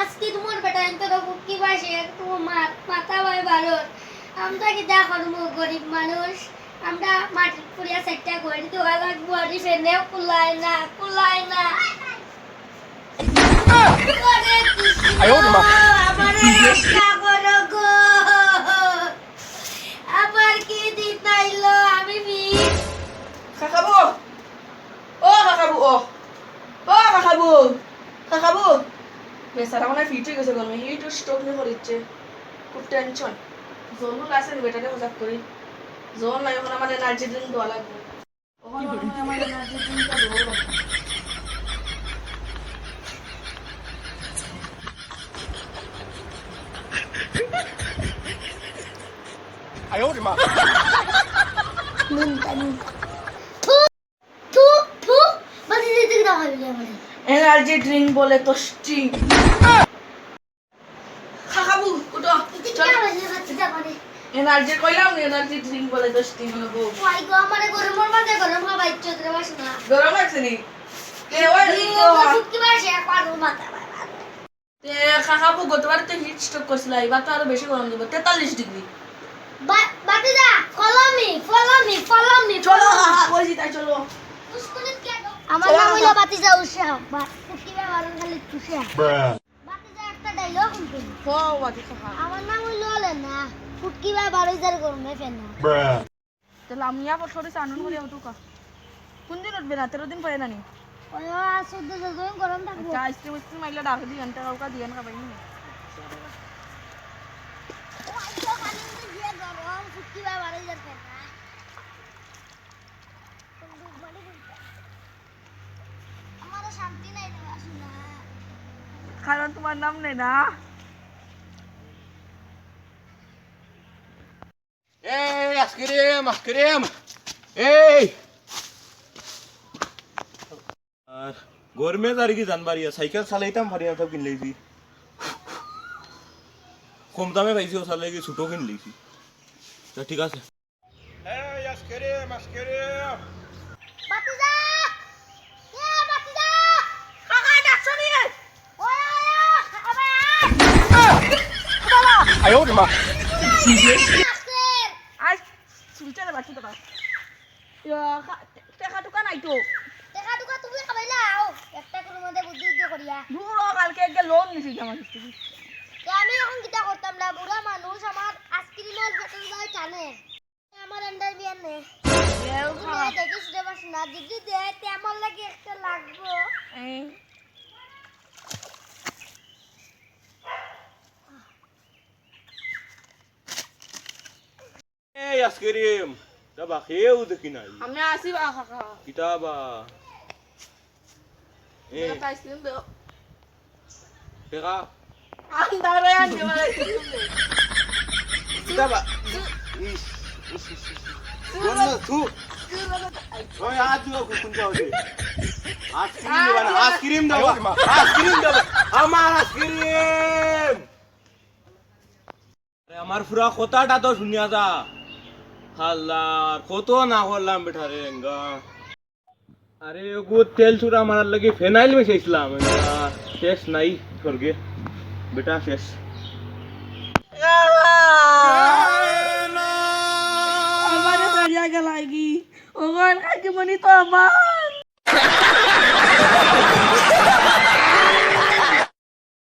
আজকে তোমার বেটা এত উঠকি বাইসে তোমার মাথা ভাই ভালো। আমরা কি দেখো গরিব মানুষ? আমরা মাটির পুরিয়া সেটটা করে দেওয়া লাগবো আর ফেনে কুলাই না কুলাই না। আমারে ও ও কাকাবু কাকাবু। বেচারা মানে ফিট হয়ে গেছে গরমে এইটু স্ট্রোক নিয়ে করিচ্ছে খুব টেনশন জোনও আছে বেটারে সজাগ করি। জোন নাই ওখানে আমার এনার্জি ড্রিঙ্ক দেওয়া লাগবে। ওখানে আমার এনার্জি ড্রিঙ্কটা দেবো থু এনার্জি ড্রিঙ্ক বলে তো স্টিং কাকাবু উঠো। কি চলো। বাজি বাজি যা করে এনার্জি কইলাম এনার্জি ড্রিঙ্ক বলে তো স্টিং হব ওই গো আমারে গরমের মধ্যে গরম খাবার ইচ্ছে করে বাস না গরম লাগছে নি তে ওই ফুটকি বাসে পারো মাথা তে কাকাবু গতবার তো হিট স্ট্রোক করছিল এবার তো আরও বেশি গরম দিব তেতাল্লিশ ডিগ্রি। বাতি ফলো বাতিজা উষা ফুটকি ব্যবহার খালি তুষা বাতিজা একটা ডাইলগ শুনতে। হো বাতি কাকা আমার নাম হইল না ফুটকি ব্যবহার হইজার গরমে ফেন। তাহলে আমি আবার সরে আনন্দ করি টুকা কোন দিন উঠবে না? তেরো দিন পরে নানি। ওই আসুদ যতদিন গরম থাকব। আচ্ছা আইসক্রিম আইসক্রিম মাইলে ডাকে দিই ঘণ্টা কাউকা দিয়ে না নি। গরম ফুটকি ব্যবহার হইজার ফেন। না আমার শান্তি নাই রে আসুনা কারণ তোমার নাম নেই না এই আইসক্রিম আইসক্রিম এই আর গরমে আর কি জানবার ইয়া সাইকেল চালাইতাম পারি না তো কিন লাইছি কম দামে পাইছি ও চালাই কি ছোটো কিন লাইছি তা ঠিক আছে এই আইসক্রিম আইসক্রিম বাতিজা এ বাতিজা কাকা ডাকছ নি ওই ওই আবে আয় ওরে মা। আসছে আজ শুনছে না বাকি তোরা টেকা নাই তো। দেখা টুকা তুমি খাবাইলাও একটা করে মধ্যে বুদ্ধি বুদ্ধি করিয়া। দূর কালকে একটা লোন নিছি আমার তো আমি এখন কিটা করতাম না বুড়া মানুষ আমার আইসক্রিমের ফ্যাক্টরি নয় জানে। আমার আন্ডার বিয়ার নে? এও তুমি খাওয়া। দেখে শুনে পাস না যদি দে তেমন লাগে একটা লাগবো। আইসক্রিম দাবা খেয়েও দেখি নাই আমি আসি কিতাবা আইসক্রিম দেও আন্দারে কিতাবা ইস ইস ইস কোন তু ওই আজ দিও কোন যাও দে আইসক্রিম দেবা আইসক্রিম দেবা আইসক্রিম দেবা আমার আইসক্রিম আরে আমার পুরা কথাটা তো শুনিয়া যা হাল্লার কত না করলাম বেটা রে গা আরে গো তেল চুরা মারার লাগি ফেনাইল মিশাইছিলাম এঙ্গা, শেষ নাই স্বর্গে বেটা শেষ আমারে বেরিয়া গেল কি ওখান খাইতে মনি তো আমার